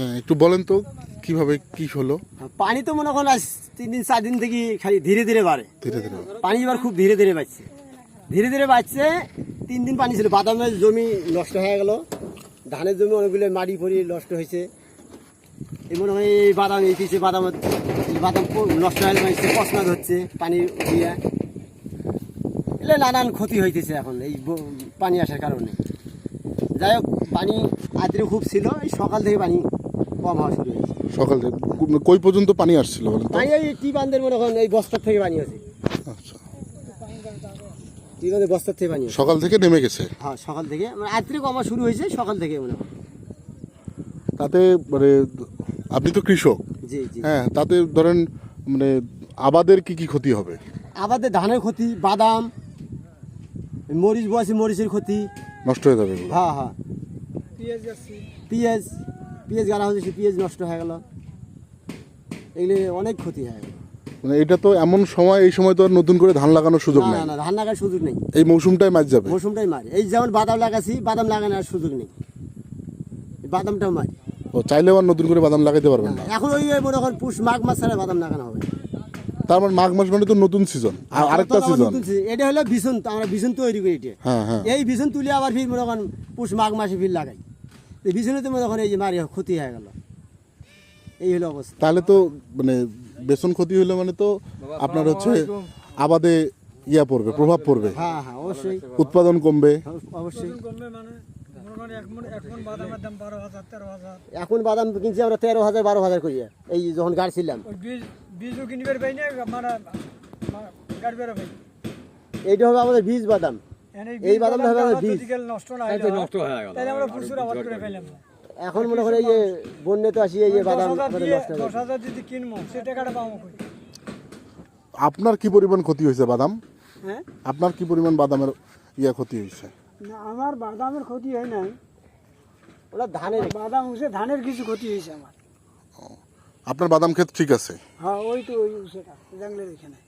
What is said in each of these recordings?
হ্যাঁ একটু বলেন তো কীভাবে কি হলো? পানি তো মনে করেন আজ তিন দিন চার দিন থেকে খালি ধীরে ধীরে বাড়ে। ধীরে ধীরে পানি এবার খুব ধীরে ধীরে বাড়ছে। ধীরে ধীরে বাড়ছে তিন দিন পানি ছিল। বাদামের জমি নষ্ট হয়ে গেল। ধানের জমি অনেকগুলো মাটি ফড়ি নষ্ট হয়েছে। এই মনে হয় এই বাদাম এই কিছু বাদাম বাদাম নষ্ট হয়ে গেছে পচনা ধরছে পানি দিয়ে। এগুলো নানান ক্ষতি হইতেছে এখন এই পানি আসার কারণে। যাই হোক পানি আদ্রে খুব ছিল। এই সকাল থেকে পানি কম হওয়া শুরু হয়েছে। সকাল থেকে কই পর্যন্ত পানি আসছিল বলেন তো? পানি এই টি বান্ধের মনে করেন এই বস্তার থেকে পানি আছে আচ্ছা। টি বান্ধের বস্তার থেকে পানি সকাল থেকে নেমে গেছে? হ্যাঁ সকাল থেকে। মানে আদ্রে কমা শুরু হয়েছে সকাল থেকে মনে হয় তাতে মানে আপনি তো কৃষক। জি জি। হ্যাঁ তাতে ধরেন মানে আবাদের কি কি ক্ষতি হবে? আমাদের ধানের ক্ষতি বাদাম মরিচ বসে মরিচের ক্ষতি। নষ্ট হয়ে যাবে। এগুলো। হ্যাঁ। হ্যাঁ পেঁয়াজ। পেঁয়াজ গাড়া হয়েছে পেঁয়াজ নষ্ট হয়ে গেল। এগুলি অনেক ক্ষতি হয়ে গেল। মানে এটা তো এমন সময় এই সময় তো আর নতুন করে ধান লাগানোর সুযোগ নেই। না না ধান লাগার সুযোগ নেই। এই মৌসুমটাই মাছ যাবে। মৌসুমটাই মারি। এই যেমন বাদাম লাগাছি বাদাম লাগানোর সুযোগ নেই। বাদামটাও মারি। ও চাইলেও আর নতুন করে বাদাম লাগাইতে পারবেন না এখন ওই মনে করেন পুষ মাঘ মাস ছাড়া বাদাম লাগানো হবে। তার মানে মাঘ মাস মানে তো নতুন সিজন আর আরেকটা সিজন নতুন এটা হলো বিছন আমরা বিছন তৈরি করি এটা। হ্যাঁ হ্যাঁ। এই বিছন তুলে আবার ফির মনে করেন পুষ মাঘ মাসে ফির লাগাই। এই বিছনে তো এই যে মারি ক্ষতি হয়ে গেল। এই হলো অবস্থা। তাহলে তো মানে বেসন ক্ষতি হলে মানে তো আপনার হচ্ছে আবাদে ইয়া পড়বে প্রভাব পড়বে। হ্যাঁ হ্যাঁ অবশ্যই। উৎপাদন কমবে। অবশ্যই। কমবে মানে মনে মন মন এখন বাদাম কিনছি আমরা তেরো হাজার বারো হাজার করিয়া এই যখন পাই না মানে গাড়ি বেরো এইটা হবে আমাদের বীজ বাদাম। এই হবে আমাদের বীজ। নষ্ট না নষ্ট হয়ে গেল। তাহলে আমরা প্রচুর আবাদ করে ফেলাম এখন মনে করে এই যে বন্যে তো আসি এই যে বাদাম হয়ে দশ। হাজার যদি কিনবো সে টাকাটা পাবো কই? আপনার কি পরিমাণ ক্ষতি হয়েছে বাদাম? হ্যাঁ? আপনার কি পরিমাণ বাদামের ইয়া ক্ষতি হয়েছে? না আমার বাদামের ক্ষতি হয় নাই। ওটা ধানের। বাদাম ধানের কিছু ক্ষতি হয়েছে আমার। আপনার বাদাম ক্ষেত ঠিক আছে? হ্যাঁ ওই তো ওই সেটা জানলে এখানে।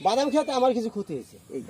বাদাম খেতে আমার কিছু ক্ষতি হয়েছে এই।